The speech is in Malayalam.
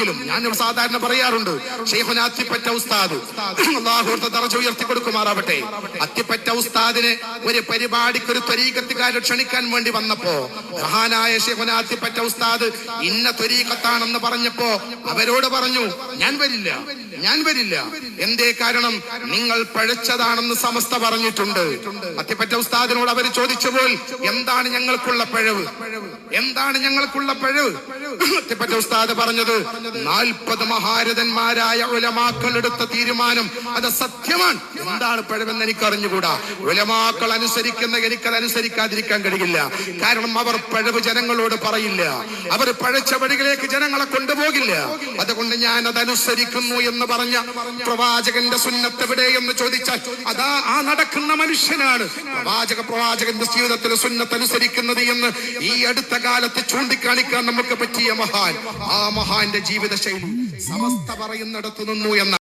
പറഞ്ഞില്ലെങ്കിലും ഞാൻ സാധാരണ പറയാറുണ്ട് ഷെയ്ഖുന അത്തിപ്പറ്റ ഉസ്താദ്. അള്ളാഹുർത്ത തറച്ച് ഉയർത്തി കൊടുക്കുമാറാവട്ടെ. അത്തിപ്പറ്റ ഉസ്താദിനെ ഒരു പരിപാടിക്ക് ഒരു ത്വരീകത്തുകാരെ ക്ഷണിക്കാൻ വേണ്ടി വന്നപ്പോ മഹാനായ ഷെയ്ഖുന അത്തിപ്പറ്റ ഉസ്താദ് ഇന്ന ത്വരീകത്താണെന്ന് പറഞ്ഞപ്പോ അവരോട് പറഞ്ഞു ഞാൻ വരില്ല ഞാൻ വരില്ല. എന്തേ കാരണം? നിങ്ങൾ പഴച്ചതാണെന്ന് സമസ്ത പറഞ്ഞിട്ടുണ്ട്. അത്തിപ്പറ്റ ഉസ്താദിനോട് അവർ ചോദിച്ചപ്പോൾ എന്താണ് ഞങ്ങൾക്കുള്ള പഴവ്? എന്താണ് ഞങ്ങൾക്കുള്ള പഴവ്? അത്തിപ്പറ്റ ഉസ്താദ് പറഞ്ഞത് നാൽപ്പത് മഹാരഥന്മാരായ ഉലമാക്കൾ എടുത്ത തീരുമാനം അത് സത്യമാണ്. എന്താണ് പഴമെന്ന് എനിക്ക് അറിഞ്ഞുകൂടാ ഉലമാക്കൾ അനുസരിക്കുന്ന എനിക്കത് അനുസരിക്കാതിരിക്കാൻ കഴിയില്ല. കാരണം അവർ പഴവ് ജനങ്ങളോട് പറയില്ല. അവർ പഴച്ച വഴികളിലേക്ക് ജനങ്ങളെ കൊണ്ടുപോകില്ല. അതുകൊണ്ട് ഞാൻ അത് അനുസരിക്കുന്നു എന്ന് പറഞ്ഞ പ്രവാചകന്റെ സുന്നത്ത് എവിടെ എന്ന് ചോദിച്ചാൽ അതാ ആ നടക്കുന്ന മനുഷ്യനാണ്. പ്രവാചക പ്രവാചകന്റെ ജീവിതത്തിൽ സുന്നത്ത് അനുസരിക്കുന്നത് എന്ന് ഈ അടുത്ത കാലത്ത് ചൂണ്ടിക്കാണിക്കാൻ നമുക്ക് പറ്റിയ മഹാൻ. ആ മഹാന്റെ ജീവിത ശൈലി. സമസ്ത പറയുന്നിടത്തു നിന്നു എന്ന